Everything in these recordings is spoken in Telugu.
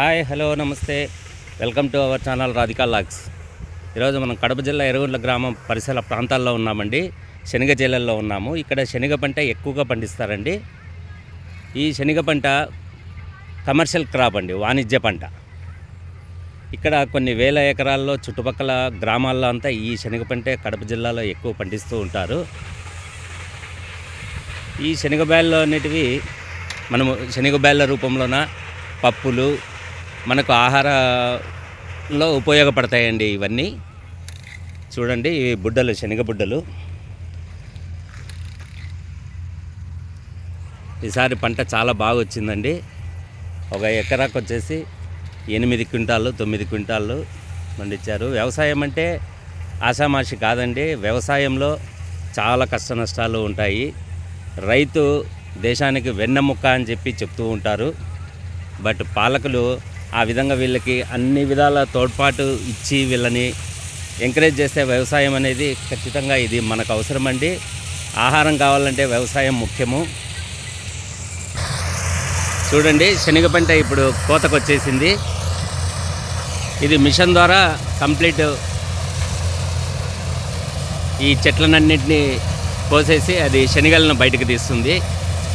హాయ్ హలో నమస్తే. Welcome to our channel Radhika logs ఈరోజు మనం కడప జిల్లా ఎరుగుండ్ల గ్రామం పరిసర ప్రాంతాల్లో ఉన్నామండి. శనగ జిల్లాలో ఉన్నాము. ఇక్కడ శనగ పంట ఎక్కువగా పండిస్తారండి. ఈ శనగ పంట కమర్షియల్ క్రాప్ అండి వాణిజ్య పంట. ఇక్కడ కొన్ని వేల ఎకరాల్లో చుట్టుపక్కల గ్రామాల్లో అంతా ఈ శనగ పంటే కడప జిల్లాలో ఎక్కువ పండిస్తూ ఉంటారు. ఈ శనగ బ్యాళ్ళు అనేటివి మనము శనగ బ్యాళ్ళ రూపంలోన పప్పులు మనకు ఆహారంలో ఉపయోగపడతాయండి ఇవన్నీ. చూడండి ఇవి బుడ్డలు శనగ బుడ్డలు. ఈసారి పంట చాలా బాగా వచ్చిందండి. ఒక ఎకరాకు వచ్చేసి ఎనిమిది క్వింటాళ్ళు తొమ్మిది క్వింటాళ్ళు పండించారు. వ్యవసాయం అంటే ఆషామాషి కాదండి. వ్యవసాయంలో చాలా కష్ట నష్టాలు ఉంటాయి. రైతు దేశానికి వెన్నెముక్క అని చెప్పి చెప్తూ ఉంటారు. బట్ పాలకులు ఆ విధంగా వీళ్ళకి అన్ని విధాల తోడ్పాటు ఇచ్చి వీళ్ళని ఎంకరేజ్ చేసే వ్యవసాయం అనేది ఖచ్చితంగా ఇది మనకు అవసరమండి. ఆహారం కావాలంటే వ్యవసాయం ముఖ్యము. చూడండి శనగ పంట ఇప్పుడు కోతకు వచ్చేసింది ఇది మిషన్ ద్వారా కంప్లీట్ ఈ చెట్లనన్నింటినీ కోసేసి అది శనగలను బయటకు తీస్తుంది.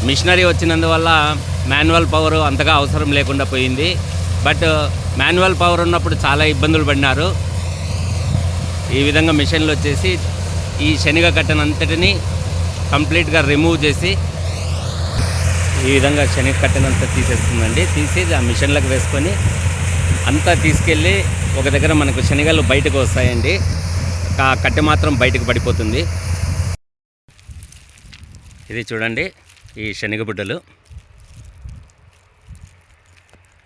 మిషనరీ వచ్చినందువల్ల మాన్యువల్ పవర్ అంతగా అవసరం లేకుండా పోయింది. బట్ మాన్యువల్ పవర్ ఉన్నప్పుడు చాలా ఇబ్బందులు పడినారు. ఈ విధంగా మిషన్లు వచ్చేసి ఈ శనగ కట్టనంతటిని కంప్లీట్గా రిమూవ్ చేసి ఈ విధంగా శనగ కట్టెనంతా తీసేస్తుందండి. తీసి ఆ మిషన్లకు వేసుకొని అంతా తీసుకెళ్ళి ఒక దగ్గర మనకు శనగలు బయటకు వస్తాయండి. ఆ కట్టె మాత్రం బయటకు పడిపోతుంది. ఇది చూడండి ఈ శనగ బుడ్డలు.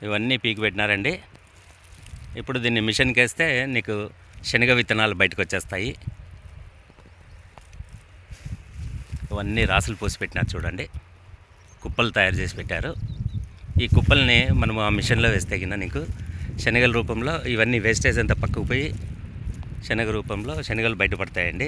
ఇవన్నీ పీకి పెట్టినారండి. ఇప్పుడు దీన్ని మిషన్కి వేస్తే నీకు శనగ విత్తనాలు బయటకు వచ్చేస్తాయి. ఇవన్నీ రాసులు పోసి పెట్టినారు చూడండి. కుప్పలు తయారు చేసి పెట్టారు. ఈ కుప్పల్ని మనము ఆ మిషన్లో వేస్తే కింద నీకు శనగల రూపంలో ఇవన్నీ వేస్టేజ్ అంతా పక్కకు పోయి శనగ రూపంలో శనగలు బయటపడతాయండి.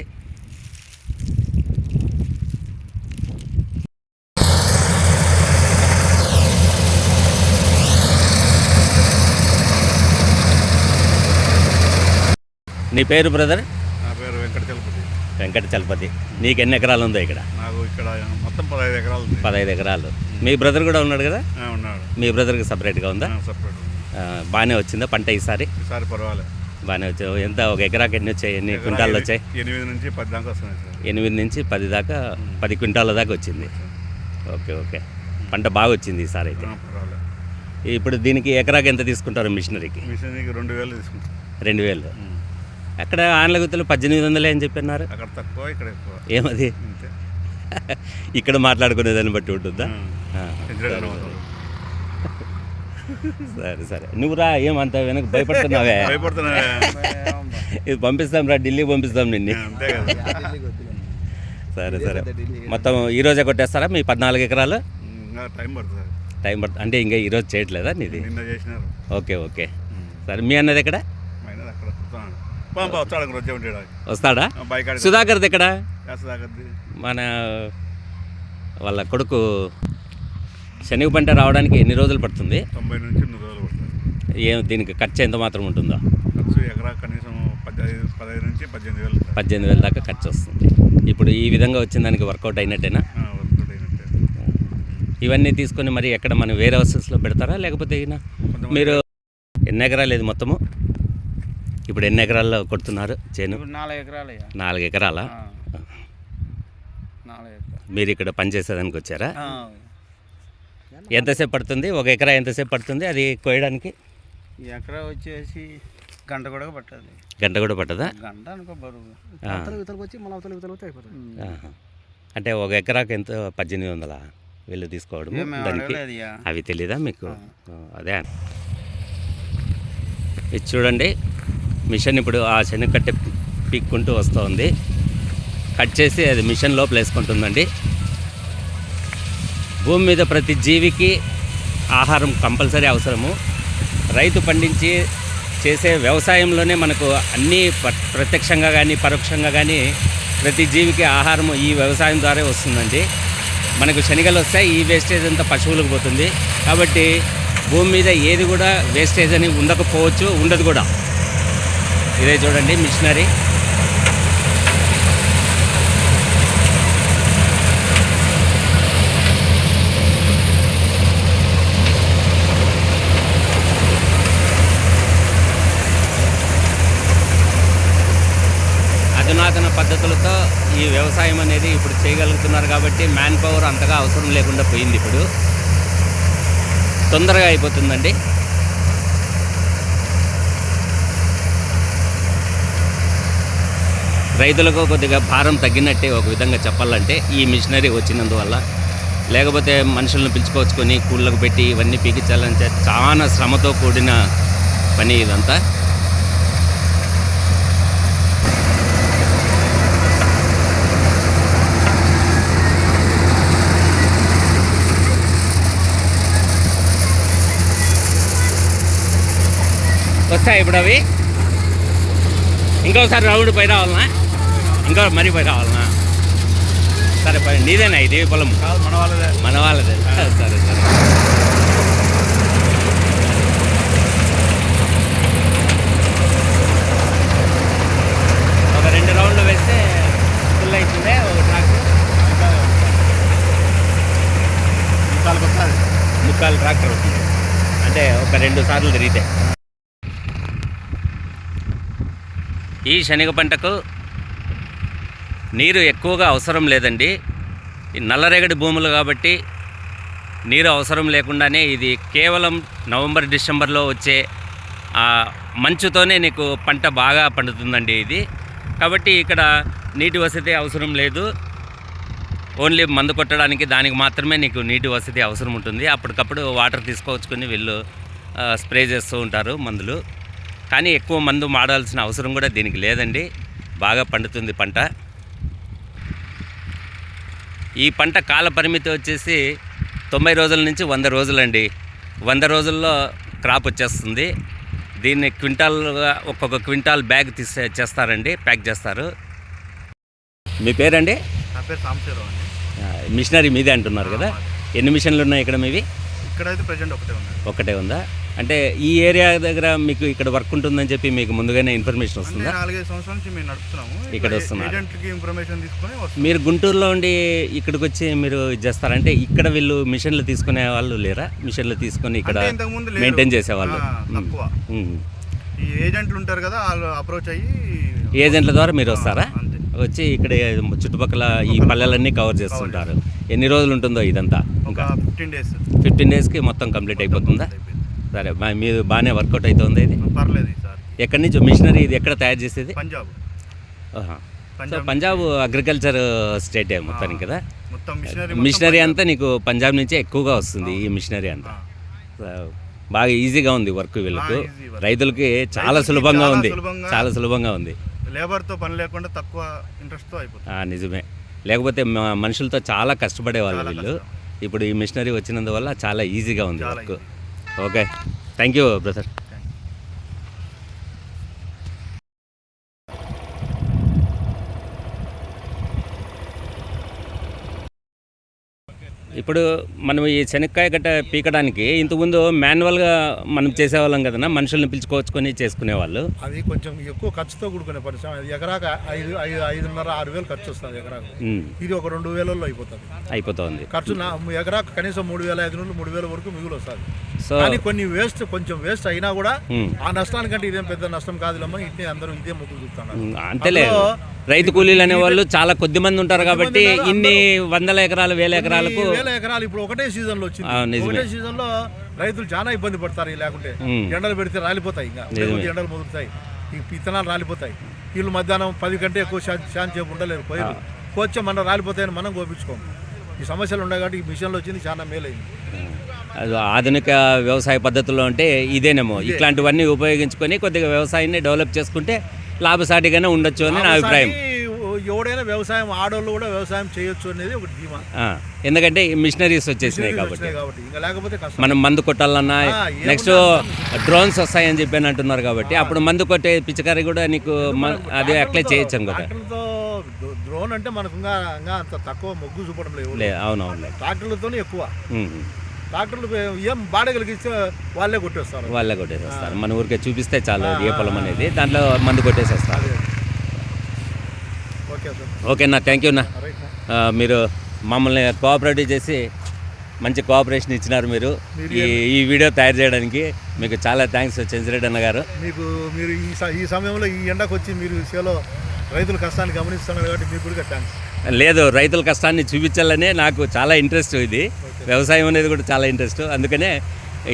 నీ పేరు బ్రదర్ నా పేరు వెంకట చలపతి. వెంకట చలపతి. నీకు ఎన్ని ఎకరాలు ఉందో ఇక్కడ? నాకు ఇక్కడ మొత్తం పదహైదు ఎకరాలు ఉంది. పదహైదు ఎకరాలు. మీ బ్రదర్ కూడా ఉన్నాడు కదా? ఆ, ఉన్నాడు. మీ బ్రదర్కి సపరేట్గా ఉందా? సపరేట్ బాగానే వచ్చిందా పంట ఈసారి? ఈసారి పర్వాలేదు బాగానే వచ్చాయి ఎంత? ఒక ఎకరాకి ఎన్ని వచ్చాయి? ఎన్ని క్వింటాలు వచ్చాయి? ఎనిమిది నుంచి పది దాకా వస్తున్నాయి సార్. ఎనిమిది నుంచి పది దాకా పది క్వింటాల దాకా వచ్చింది. Okay okay. పంట బాగా వచ్చింది ఈసారి అయితే. ఆ, పర్వాలేదు ఇప్పుడు దీనికి ఎకరాకి ఎంత తీసుకుంటారు మిషనరీకి? మిషన్కి రెండు వేలు తీసుకుంటాం. రెండు వేలు. అక్కడ ఆన్ల గుర్తులు పద్దెనిమిది వందలే అని చెప్పన్నారు అక్కడ తక్కువ ఇక్కడ ఎక్కువ. ఏమది? ఇక్కడ మాట్లాడుకునే దాన్ని బట్టి ఉంటుందా? సరే. సరే. నువ్వు రా ఏమంత వెనక భయపడుతున్నావే? భయపడుతున్నా ఇది పంపిస్తాం రా ఢిల్లీకి పంపిస్తాం నిన్ను. సరే సరే. మొత్తం ఈ రోజే కొట్టేస్తారా మీ పద్నాలుగు ఎకరాలు? టైం పడుతుంది. టైం పడుతుంది అంటే ఇంకా ఈరోజు చేయట్లేదా నీది? నిన్న చేసినారు. Okay okay. సరే మీ అన్నది ఎక్కడ మైనది అక్కడ వస్తున్నాడు పంప వస్తాడు సుధాకర్ది ఎక్కడ? దాకద్ది మన వాళ్ళ కొడుకు శనగ పంట రావడానికి ఎన్ని రోజులు పడుతుంది? తొంభై నుంచి నూరు రోజులు పడుతుంది. ఏం దీనికి ఖర్చు ఎంత మాత్రం ఉంటుందో? ఖర్చు ఎకరా కనీసం పదహైదు నుంచి పద్దెనిమిది వేలు. పద్దెనిమిది వేల దాకా ఖర్చు వస్తుంది. ఇప్పుడు ఈ విధంగా వచ్చిన దానికి వర్కౌట్ అయినట్టేనా? ఇవన్నీ తీసుకొని మరి ఎక్కడ మన వేరే హౌసెస్లో పెడతారా? లేకపోతే మీరు ఎన్ని ఎకరాలు ఇది మొత్తము? ఇప్పుడు ఎన్ని ఎకరాల్లో కొడుతున్నారు చేను? ఇప్పుడు నాలుగు ఎకరాలు నాలుగు ఎకరాల? మీరు ఇక్కడ పనిచేసేదానికి వచ్చారా? ఎంతసేపు పడుతుంది? ఒక ఎకరా ఎంతసేపు పడుతుంది అది కోయడానికి? ఈ ఎకరా వచ్చేసి గంట కూడా పట్టదు గంట కూడా పట్టదా? గంట అనుకో బరువు. ఆ. ఇవతలకు వచ్చి మళ్ళీ అవతల అయిపోతుంది. అంటే ఒక ఎకరాకు ఎంత? పద్దెనిమిది వందల వీళ్ళు తీసుకోవడం దానికి. అవి తెలీదా మీకు? అదే. ఇది చూడండి. మిషన్ ఇప్పుడు ఆ శనగకట్టె పీక్కుంటూ వస్తుంది. కట్ చేసి అది మిషన్ లోపల వేసుకుంటుందండి. భూమి మీద ప్రతి జీవికి ఆహారం కంపల్సరీ అవసరము. రైతు పండించి చేసే వ్యవసాయంలోనే మనకు అన్నీ ప్రత్యక్షంగా కానీ పరోక్షంగా కానీ ప్రతి జీవికి ఆహారం ఈ వ్యవసాయం ద్వారా వస్తుందండి. మనకు శనగలు వస్తాయి ఈ వేస్టేజ్ అంతా పశువులకు పోతుంది. కాబట్టి భూమి మీద ఏది కూడా వేస్టేజ్ అని ఉండకపోవచ్చు ఉండదు కూడా. ఇదే చూడండి మిషనరీ. అధునాతన పద్ధతులతో ఈ వ్యవసాయం అనేది ఇప్పుడు చేయగలుగుతున్నారు కాబట్టి మ్యాన్ పవర్ అంతగా అవసరం లేకుండా పోయింది ఇప్పుడు. తొందరగా అయిపోతుందండి. రైతులకు కొద్దిగా భారం తగ్గినట్టే ఒక విధంగా చెప్పాలంటే ఈ మిషనరీ వచ్చినందువల్ల. లేకపోతే మనుషులను పిలుచుకొచ్చుకొని కూళ్ళకు పెట్టి ఇవన్నీ పీకించాలంటే చాలా శ్రమతో కూడిన పని ఇదంతా. వస్తాయి ఇప్పుడు అవి. ఇంకోసారి రౌండ్ పై రావాలనా ఇంకో మరీ పై రావాలనా? సరే పై నీదేనా ఇది పొలం? మన వాళ్ళదే. మన వాళ్ళదే సరే సరే. ఒక రెండు రౌండ్లు వేస్తే ఫుల్ అవుతుంది ఒక వస్తుంది. ముక్కాలు ట్రాక్టర్ అవుతుంది అంటే ఒక రెండు సార్లు తిరిగితే. ఈ శనగ పంటకు నీరు ఎక్కువగా అవసరం లేదండి. ఈ నల్లరేగడి భూములు కాబట్టి నీరు అవసరం లేకుండానే ఇది కేవలం నవంబర్ డిసెంబర్లో వచ్చే ఆ మంచుతోనే నీకు పంట బాగా పండుతుందండి ఇది. కాబట్టి ఇక్కడ నీటి వసతి అవసరం లేదు. ఓన్లీ మందు కొట్టడానికి దానికి మాత్రమే నీకు నీటి వసతి అవసరం ఉంటుంది. అప్పటికప్పుడు వాటర్ తీసుకొచ్చుకొని వీళ్ళు స్ప్రే చేస్తూ ఉంటారు మందులు. కానీ ఎక్కువ మందు మాడాల్సిన అవసరం కూడా దీనికి లేదండి. బాగా పండుతుంది పంట. ఈ పంట కాల పరిమితి వచ్చేసి తొంభై రోజుల నుంచి వంద రోజులండి. వంద రోజుల్లో క్రాప్ వచ్చేస్తుంది. దీన్ని క్వింటాల్గా ఒక్కొక్క క్వింటాల్ బ్యాగ్ తీసే చేస్తారండి ప్యాక్ చేస్తారు. మీ పేరండి? నా పేరు సాంబశివరావు అండి. మిషనరీ మీదే అంటున్నారు కదా. ఎన్ని మిషన్లు ఉన్నాయి ఇక్కడ మీవి? ఇక్కడైతే ప్రజెంట్ ఒకటే ఉంది. ఒకటే ఉందా? అంటే ఈ ఏరియా దగ్గర మీకు ఇక్కడ వర్క్ ఉంటుందని చెప్పి మీకు ముందుగానే ఇన్ఫర్మేషన్ వస్తుందా? నాలుగైదు సంవత్సరాల నుంచి మేము నడుపుతున్నాము. ఇక్కడ వస్తున్నారు. ఇన్ఫర్మేషన్ తీసుకొని వస్తున్నాం మీరు గుంటూరులో ఉండి ఇక్కడికి వచ్చి మీరు ఇది చేస్తారంటే ఇక్కడ వీళ్ళు మిషన్లు తీసుకునే వాళ్ళు లేరా? మిషన్లు తీసుకొని ఇక్కడ అంటే ఇంతకుముందు లేరు. మెయింటైన్ చేసేవాళ్ళు. ఆ, తక్కువ. ఉమ్. ఈ ఏజెంట్లు ఉంటారు కదా వాళ్ళు అప్రోచ్ అయ్యి ఏజెంట్ల ద్వారా మీరు వస్తారా? అంతే. వచ్చి ఇక్కడ చుట్టుపక్కల ఈ పల్లెలన్నీ కవర్ చేస్తుంటారు. ఎన్ని రోజులు ఉంటుందో ఇదంతా? ఇంకా ఫిఫ్టీన్ డేస్ ఫిఫ్టీన్ డేస్కి మొత్తం కంప్లీట్ అయిపోతుందా? సరే మీరు బాగానే వర్కౌట్ అవుతుంది ఇది? పర్లేదు ఈసారి ఎక్కడి నుంచి? మిషనరీ ఇది ఎక్కడ తయారు చేసేది? పంజాబ్. సో పంజాబ్ అగ్రికల్చర్ స్టేటే మొత్తానికి కదా? మిషనరీ అంతా నీకు పంజాబ్ నుంచే ఎక్కువగా వస్తుంది ఈ మిషనరీ అంతా. బాగా ఈజీగా ఉంది వర్క్ వీళ్ళకు. రైతులకి చాలా సులభంగా ఉంది. చాలా సులభంగా ఉంది. లేబర్తో పని లేకుండా తక్కువ ఇంట్రెస్ట్తో అయిపోతుంది. నిజమే. లేకపోతే మనుషులతో చాలా కష్టపడేవాళ్ళు వీళ్ళు. ఇప్పుడు ఈ మిషనరీ వచ్చినందువల్ల చాలా ఈజీగా ఉంది ఓకే థ్యాంక్ యూ బ్రదర్ ఇప్పుడు మనం ఈ శనక్కాయ గట్ట పీకడానికి ఇంతకుముందు మాన్యువల్గా మనం చేసేవాళ్ళం కదన్నా మనుషుల్ని పిలుచుకోవచ్చుకొని చేసుకునేవాళ్ళు. అది కొంచెం ఎక్కువ ఖర్చుతో కూడుకునే పరిశ్రమ. అది ఎకరాక ఐదు ఐదు ఐదున్నర ఆరు వేలు ఖర్చు వస్తుంది ఎకరాకు. ఇది ఒక రెండు వేలలో అయిపోతుంది. అయిపోతుంది. ఖర్చు నా ఎకరాకు కనీసం మూడు వేల ఐదు నుండి మూడు వేల వరకు మిగులు వస్తుంది. సో కానీ కొన్ని వేస్ట్ కొంచెం వేస్ట్ అయినా కూడా ఆ నష్టానికంటే ఇదేం పెద్ద నష్టం కాదులేమో ఇట్నే అందరూ ఇదే మొగ్గు చూస్తున్నారు. అంతేలే. రైతు కూలీలు అనేవాళ్ళు చాలా కొద్ది మంది ఉంటారు కాబట్టి ఇన్ని వందల ఎకరాలు వేల ఎకరాలకు వేల ఎకరాలు ఇప్పుడు ఒకటే సీజన్లో వచ్చింది. ఒకటే సీజన్లో రైతులు చాలా ఇబ్బంది పడతారు లేకుంటే. ఎండలు పెడితే రాలిపోతాయి ఇంకా. ఎండలు ముదురుతాయి ఈ విత్తనాలు రాలిపోతాయి. వీళ్ళు మధ్యాహ్నం పది కంటే ఎక్కువ శాంతి చేపు ఉండలేరు. పోయారు. కోచే మనం రాలిపోతాయని మనం కోపించుకోము ఈ సమస్యలు ఉన్నాయి కాబట్టి ఈ మిషన్లు వచ్చింది చాలా మేలైంది. అది ఆధునిక వ్యవసాయ పద్ధతుల్లో అంటే ఇదేనేమో. ఇట్లాంటివన్నీ ఉపయోగించుకొని కొద్దిగా వ్యవసాయాన్ని డెవలప్ చేసుకుంటే లాభసాటిగానే ఉండొచ్చు అని నా అభిప్రాయం. ఎవడైనా వ్యవసాయం ఆడోళ్ళు కూడా వ్యవసాయం చేయొచ్చు అనేది ఒక ధీమా. ఎందుకంటే మిషనరీస్ వచ్చేసినాయి కాబట్టి. మనం మందు కొట్టాలన్నా నెక్స్ట్ డ్రోన్స్ వస్తాయని చెప్పి అంటున్నారు కాబట్టి. అప్పుడు మందు కొట్టే పిచ్చకారి కూడా నీకు అది అట్లే చేయొచ్చు ట్రాక్టర్లతో డ్రోన్ అంటే మనకు అంత తక్కువ మొగ్గు చూపడం లేవు లే అవునవునులే. ట్రాక్టర్లతోనే ఎక్కువ. డాక్టర్లు ఏం బాడగలికి ఇస్తే వాళ్ళే కొట్టేస్తారు. వాళ్ళే కొట్టేసేస్తారు. మన ఊరికే చూపిస్తే చాలు ఏ పొలం అనేది. దాంట్లో మందు కొట్టేసేస్తారు. ఓకేనా థ్యాంక్ యూ అన్న. రైట్ ఆ, మీరు మమ్మల్ని కోఆపరేటివ్ చేసి మంచి కోఆపరేషన్ ఇచ్చినారు మీరు ఈ ఈ వీడియో తయారు చేయడానికి. మీకు చాలా థ్యాంక్స్ చంద్రెడ్డి అన్న గారు. మీకు మీరు ఈ సమయంలో ఈ ఎండకు వచ్చి మీరు చేలో రైతుల కష్టాన్ని గమనిస్తున్నారు కాబట్టి మీకు కూడా థ్యాంక్స్. లేదు రైతుల కష్టాన్ని చూపించాలనే నాకు చాలా ఇంట్రెస్ట్ ఇది. వ్యవసాయం అనేది కూడా చాలా ఇంట్రెస్ట్. అందుకనే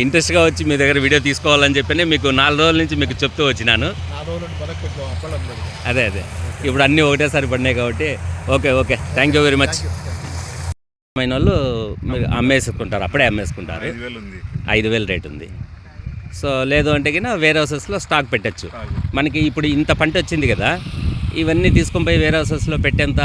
ఇంట్రెస్ట్గా వచ్చి మీ దగ్గర వీడియో తీసుకోవాలని చెప్పని మీకు నాలుగు రోజుల నుంచి మీకు చెప్తూ వచ్చినాను. అదే అదే. ఇప్పుడు అన్నీ ఒకటేసారి పడినాయి కాబట్టి. Okay okay. Thank you very much అయిన వాళ్ళు మీరు అమ్మేసుకుంటారు అప్పుడే అమ్మేసుకుంటారు. ఐదు వేలు ఉంది. ఐదు వేలు రేట్ ఉంది. సో లేదు అంటే కింద వేరే హౌసెస్లో స్టాక్ పెట్టచ్చు. మనకి ఇప్పుడు ఇంత పంట వచ్చింది కదా. ఇవన్నీ తీసుకొని పోయి వేరే హౌసెస్లో పెట్టేంత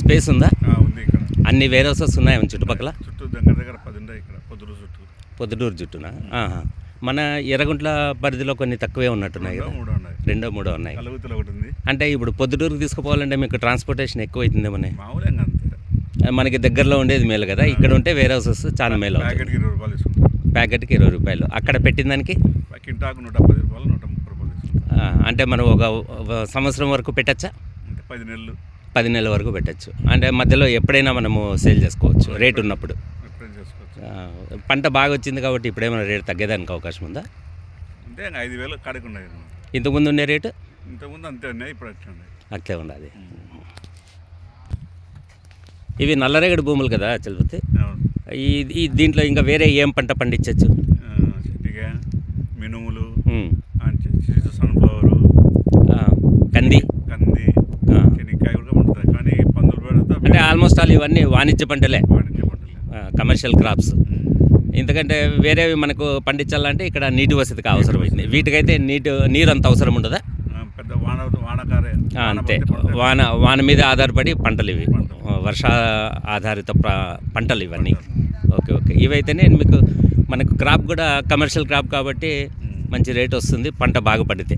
స్పేస్ ఉందా? ఆ, ఉంది ఇక్కడ. అన్ని వేరే హౌసెస్ ఉన్నాయి చుట్టుపక్కల? చుట్టూ దగ్గర దగ్గర పది ఉన్నాయి ఇక్కడ పొద్దురు చుట్టూ. పొద్దుటూరు చుట్టూనా? ఆహా. మన ఎర్రగుంట్ల పరిధిలో కొన్ని తక్కువే ఉన్నట్టున్నాయి రెండో కదా. మూడో ఉన్నాయి. రెండో మూడో ఉన్నాయి. కలుగుతులు ఒకటి ఉంది. అంటే ఇప్పుడు పొద్దుటూరుకు తీసుకుపోవాలంటే మీకు ట్రాన్స్పోర్టేషన్ ఎక్కువ అవుతుందేమో మామూలు ఇంకా అంతే మనకి దగ్గరలో ఉండేది మేలు కదా. ఇక్కడ ఉంటే వేరే హౌసెస్ చాలా మేలు అవుతుంది ప్యాకెట్కి ఇరవై రూపాయలు ప్యాకెట్కి ఇరవై రూపాయలు. అక్కడ పెట్టిన దానికి? కింటాకు నూట పది రూపాయలు నూట ముప్పై రూపాయలు తీసుకుంటారు ఆ, అంటే మనం ఒక సంవత్సరం వరకు పెట్టచ్చా? అంటే పది నెలలు. పది నెలల వరకు పెట్టచ్చు. అంటే మధ్యలో ఎప్పుడైనా మనము సేల్ చేసుకోవచ్చు రేట్ ఉన్నప్పుడు. పంట బాగా వచ్చింది కాబట్టి ఇప్పుడేమైనా రేట్ తగ్గేదానికి అవకాశం ఉందా? అంటే ఐదు వేలు కాడికి ఉన్నాయి ఇంతకుముందు ఉండే రేటు? ఇంతకుముందు అంతే ఉన్నాయి ఇప్పుడు అట్లా ఉన్నది ఇవి నల్లరేగడి భూములు కదా చలపతి? ఈ దీంట్లో ఇంకా వేరే ఏం పంట పండించవచ్చు సన్ఫ్లవరు. కంది. కంది. ఆ. శనక్కాయ కూడా పండుతాయి కానీ పందులు పెడితే అంటే ఆల్మోస్ట్ ఆల్ ఇవన్నీ వాణిజ్య పంటలే. వాణిజ్య పంటలే. Commercial crops. ఎందుకంటే వేరేవి మనకు పండించాలంటే ఇక్కడ నీటి వసతికి అవసరమైంది వీటికైతే నీటి నీరు అంత అవసరం ఉండదా? పెద్ద వాన వానకారే ఆ, అంతే. వాన. వాన మీద ఆధారపడి పంటలు ఇవి. వర్ష ఆధారిత పంటలు ఇవన్నీ. Okay okay. ఇవైతేనే మీకు మనకు క్రాప్ కూడా కమర్షియల్ క్రాప్ కాబట్టి మంచి రేట్ వస్తుంది పంట బాగా పండితే.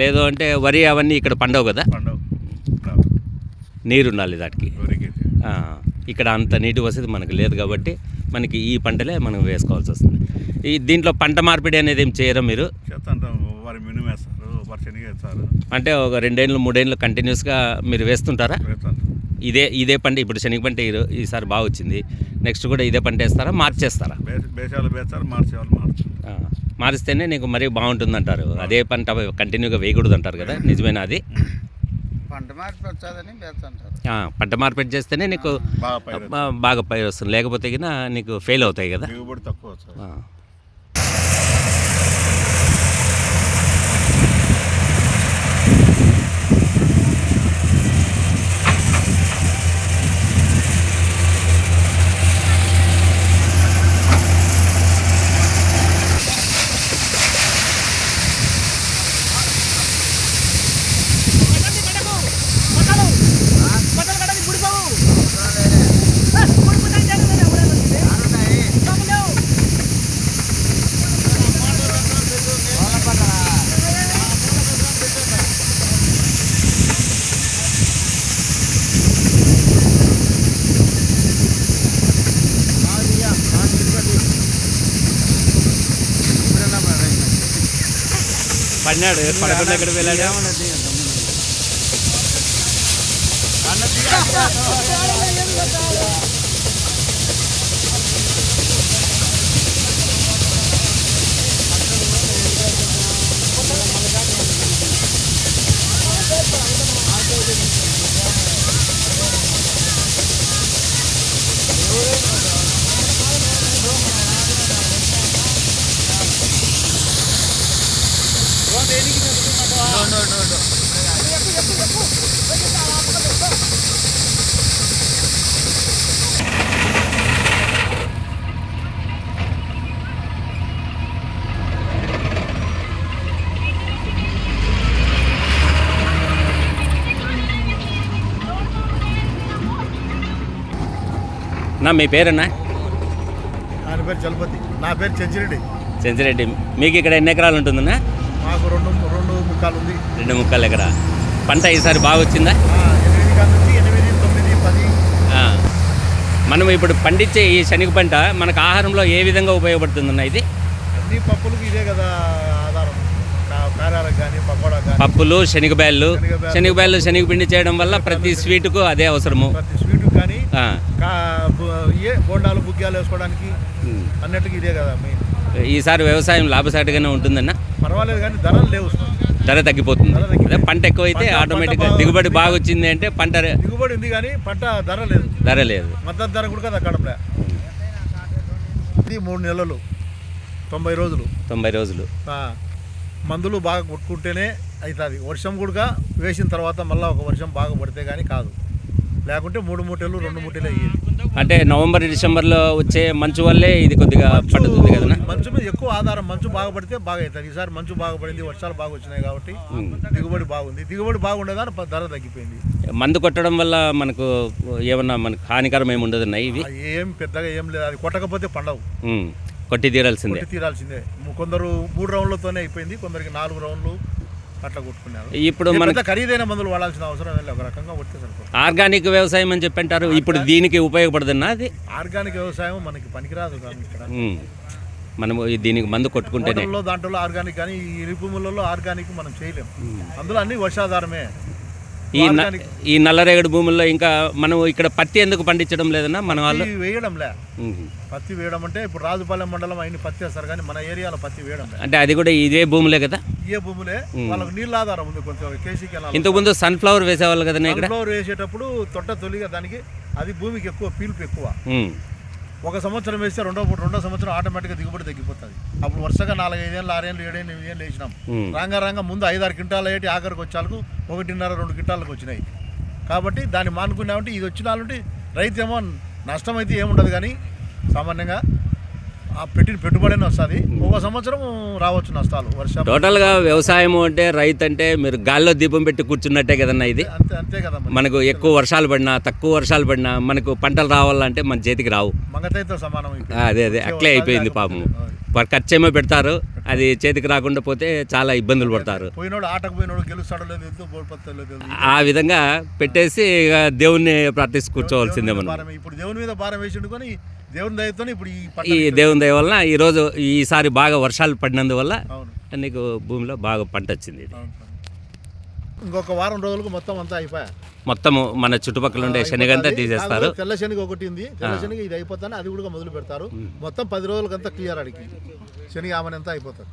లేదు అంటే వరి అవన్నీ ఇక్కడ పండవు కదా? నీరు ఉండాలి దానికి ఇక్కడ అంత నీటి వసతి మనకు లేదు కాబట్టి మనకి ఈ పంటలే మనం వేసుకోవాల్సి వస్తుంది. ఈ దీంట్లో పంట మార్పిడి అనేది ఏం చేయరా మీరు? అంటే ఒక రెండేళ్ళు మూడేళ్ళు కంటిన్యూస్గా మీరు వేస్తుంటారా? వేస్తుంటాం. ఇదే ఇదే పంట ఇప్పుడు శనగ పంట ఈసారి బాగా వచ్చింది. నెక్స్ట్ కూడా ఇదే పంట వేస్తారా మార్చేస్తారా? వేస్తారు మార్చే మార్చారు. మారిస్తేనే నీకు మరీ బాగుంటుంది అంటారు అదే పంట కంటిన్యూగా వేయకూడదు అంటారు కదా నిజమేనా అది? పంట మార్పు వచ్చాదని వేస్తుంటారు. ఆ, పంట మార్పిడి చేస్తేనే నీకు బాగా పైరు వస్తుంది. లేకపోతే నీకు ఫెయిల్ అవుతాయి కదా. దిగుబడి తక్కువ పడినాడు పడకుండా ఎక్కడ వెళ్ళాడు నా మీ పేరన్నా? ఆయన పేరు చలపతి నా పేరు చెంచిరెడ్డి సెంచిరెడ్డి మీకు ఇక్కడ ఎన్ని ఎకరాలు ఉంటుందన్నా? మాకు రెండు ముక్కాలు ఉంది. రెండు ముక్కలు ఎకరా? పంట ఈసారి బాగా వచ్చిందా? నుంచి ఎనిమిది తొమ్మిది పది. మనం ఇప్పుడు పండించే ఈ శనగ పంట మనకు ఆహారంలో ఏ విధంగా ఉపయోగపడుతుందన్న ఇది? అన్ని పప్పులకు ఇదే కదా ఆధారం. పప్పులు శనగబ్యాళ్ళు. శనగబ్యాళ్ళు శనగపిండి చేయడం వల్ల ప్రతి స్వీటుకు అదే అవసరము. ప్రతి స్వీట్ కానీ బోండాలు బుగ్గాలు వేసుకోవడానికి అన్నట్టుగా ఇదే కదా ఈసారి వ్యవసాయం లాభసాటిగానే ఉంటుందన్న? పర్వాలేదు కానీ ధరలు లేవు ధర తగ్గిపోతుంది. అదే పంట ఎక్కువైతే ఆటోమేటిక్గా దిగుబడి. బాగా వచ్చింది అంటే పంట దిగుబడి ఉంది కానీ పంట ధర లేదు. ధర లేదు. మద్దతు ధర కూడా కదా ఇది మూడు నెలలు తొంభై రోజులు. తొంభై రోజులు. మందులు బాగా కొట్టుకుంటేనే అవుతుంది వర్షం కూడా వేసిన తర్వాత మళ్ళీ ఒక వర్షం బాగా పడితే కానీ కాదు. లేకుంటే మూడు మూటలు రెండు మూటలు అయ్యేది. అంటే నవంబర్ డిసెంబర్లో వచ్చే మంచు వల్లే ఇది కొద్దిగా పడుతుంది కదనా మంచు మీద ఎక్కువ ఆధారం మంచు బాగా పడితే బాగా అవుతుంది ఈసారి మంచు బాగా పడింది వర్షాలు బాగా వచ్చినాయి కాబట్టి దిగుబడి బాగుంది. దిగుబడి బాగుండేదాని ధర తగ్గిపోయింది. మందు కొట్టడం వల్ల మనకు ఏమన్నా మనకు హానికరం ఏమి ఉండదున్నాయి ఇవి? ఏం పెద్దగా ఏం లేదు. అది కొట్టకపోతే పండవు. కొట్టి తీరాల్సిందే. కొట్టి తీరాల్సిందే. కొందరు మూడు రౌండ్లతోనే అయిపోయింది కొందరికి నాలుగు రౌండ్లు అట్లా కొట్టుకున్నారు. ఇప్పుడు పెద్ద ఖరీదైన మందులు వాడాల్సిన అవసరం లేదు. ఒక రకంగా కొడితే సరిపోతుంది. ఆర్గానిక్ వ్యవసాయం అని చెప్పంటారు. ఇప్పుడు దీనికి ఉపయోగపడుతుందా అది? ఆర్గానిక్ వ్యవసాయం మనకి పనికిరాదు కానీ ఇక్కడ. మనము దీనికి మందు కొట్టుకుంటేనే. హోటల్లో దాంట్లో ఆర్గానిక్ కానీ ఈ ఇరి భూములలో ఆర్గానిక్ మనం చేయలేం. అందులో అన్ని వర్షాధారమే. ఈ ఈ నల్లరేగడి భూముల్లో ఇంకా మనం ఇక్కడ పత్తి ఎందుకు పండించడం లేదన్నా మన వాళ్ళు వేయడంలే. పత్తి వేయడం అంటే ఇప్పుడు రాజుపాలెం మండలం అయిన పత్తి వేస్తారు కానీ మన ఏరియాలో పత్తి వేయడంలే. అంటే అది కూడా ఇదే భూములే కదా? ఏ భూములే. వాళ్ళకి నీళ్ళ ఆధారం ఉంది కొంచెం కేసీకి వెళ్ళాలి ఇంతకుముందు సన్ఫ్లవర్ వేసేవాళ్ళు కదా ఇక్కడ? సన్ఫ్లవర్ వేసేటప్పుడు తొట్ట తొలిగా దానికి అది భూమికి ఎక్కువ పీల్పు ఎక్కువ. ఒక సంవత్సరం వేస్తే రెండో రెండో సంవత్సరం ఆటోమేటిక్గా దిగుబడి తగ్గిపోతుంది. అప్పుడు వరుసగా నాలుగైదేళ్ళు ఆరేళ్ళు ఏడేళ్ళు ఎనిమిదేళ్ళు వేసినాం. రాంగా రాంగా ముందు ఐదారు క్వింటాలు అయ్యేటి ఆఖరికి వచ్చాలకు ఒకటిన్నర రెండు క్వింటాలకు వచ్చినాయి. కాబట్టి దాన్ని మానుకున్నామంటే ఇది వచ్చినాలంటే రైతు ఏమో నష్టం అయితే ఏముండదు కానీ సామాన్యంగా ఆ పెట్టిన పెట్టుబడిని వస్తుంది. ఒక సంవత్సరం రావచ్చు నష్టాలు వర్షం టోటల్గా వ్యవసాయం అంటే రైతు అంటే మీరు గాల్లో దీపం పెట్టి కూర్చున్నట్టే కదన్నా ఇది? అంతే అంతే కదా మరి. మనకు ఎక్కువ వర్షాలు పడినా తక్కువ వర్షాలు పడినా మనకు పంటలు రావాలంటే మన చేతికి రావు. మంగతైతో సమానం ఇప్పుడు. అదే అదే అట్లే అయిపోయింది పాపం. వారు ఖర్చేమో పెడతారు అది చేతికి రాకుండా పోతే చాలా ఇబ్బందులు పడతారు. ఆ విధంగా పెట్టేసి ఇక దేవుణ్ణి ప్రార్థిస్తూ కూర్చోవాల్సిందే మనం. ఇప్పుడు దేవుని మీద భారం వేసిండు కానీ దేవుని దయతో ఇప్పుడు ఈ దేవుని దయ వలన ఈరోజు ఈసారి బాగా వర్షాలు పడినందువల్ల నీకు భూమిలో బాగా పంట వచ్చింది ఇది. ఇంకొక వారం రోజులకు మొత్తం అంతా అయిపోయా. మొత్తము మన చుట్టుపక్కల ఉండే శనగంతా అయిపోతుంది. తీసేస్తారు. తెల్ల శనగ ఒకటి ఉంది. తెల్ల శనగ ఇది అయిపోతానే అది కూడా మొదలు పెడతారు. మొత్తం పది రోజులకంతా క్లియర్ అడిగి శనగ ఆమెను అంతా అయిపోతుంది.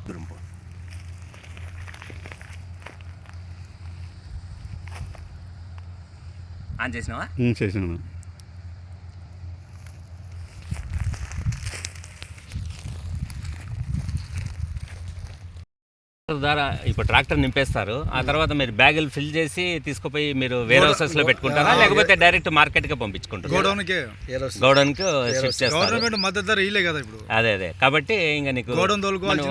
ఆన్ చేసినావా? చేసినాను. ద్వారా ఇప్పుడు ట్రాక్టర్ నింపేస్తారు. ఆ తర్వాత మీరు బ్యాగులు ఫిల్ చేసి తీసుకుపోయి మీరు వేరే హౌసెస్లో పెట్టుకుంటారా? లేకపోతే డైరెక్ట్ మార్కెట్కి పంపించుకుంటారా? గోడౌన్కే గోడౌన్కు షిఫ్ట్ చేస్తారు. గవర్నమెంట్ మద్దతు ధర ఇలే కదా ఇప్పుడు. అదే అదే. కాబట్టి ఇంకా నీకు గోడౌన్. మనం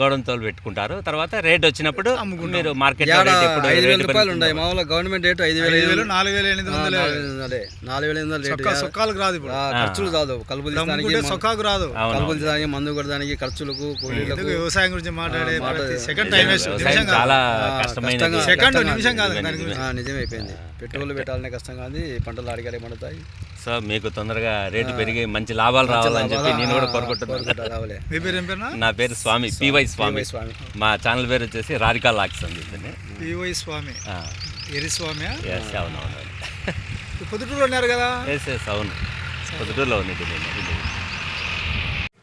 గోడౌన్ తోలు పెట్టుకుంటారు. తర్వాత రేట్ వచ్చినప్పుడు మీరు మార్కెట్ ఐదు వేల రూపాయలు ఉన్నాయి మామూలుగా గవర్నమెంట్ రేటు ఐదు వేల ఐదు వేలు నాలుగు వేల ఎనిమిది వందలు. అదే. నాలుగు వేల ఎనిమిది వందలు రేటు సొక్కాలకు రాదు ఇప్పుడు. ఖర్చులు తీయడానికి దమ్ముకుంటే సొక్కాకు రాదు. అవును. కలుపులు తీయడానికి మందు కొట్టడానికి ఖర్చులకు కూలీలకు వ్యవసాయం గురించి మాట్లాడే సెకండ్ టైం వేస్ట్ నిమిషం చాలా కష్టంగా- సెకండ్ నిమిషం కాదు నిజమైపోయింది పెట్రోల్ పెట్టాలనే కష్టం కాదు పంటలు అడిగాడే పడతాయి సో మీకు తొందరగా రేటు పెరిగి మంచి లాభాలు రావాలని చెప్పి నేను కూడా కోరుకుంటున్నాను. నా పేరు స్వామి పివై స్వామి. స్వామి. మా ఛానల్ పేరు వచ్చేసి రాధికా లాక్స్ అని చెప్పి పివై స్వామి. ఎరి స్వామి ఎస్ అవునవును. పొద్దుటూరులో ఉన్నారు కదా? ఎస్ ఎస్ అవును. పొద్దుటూరులో ఉన్నది నేను. ఇల్లు.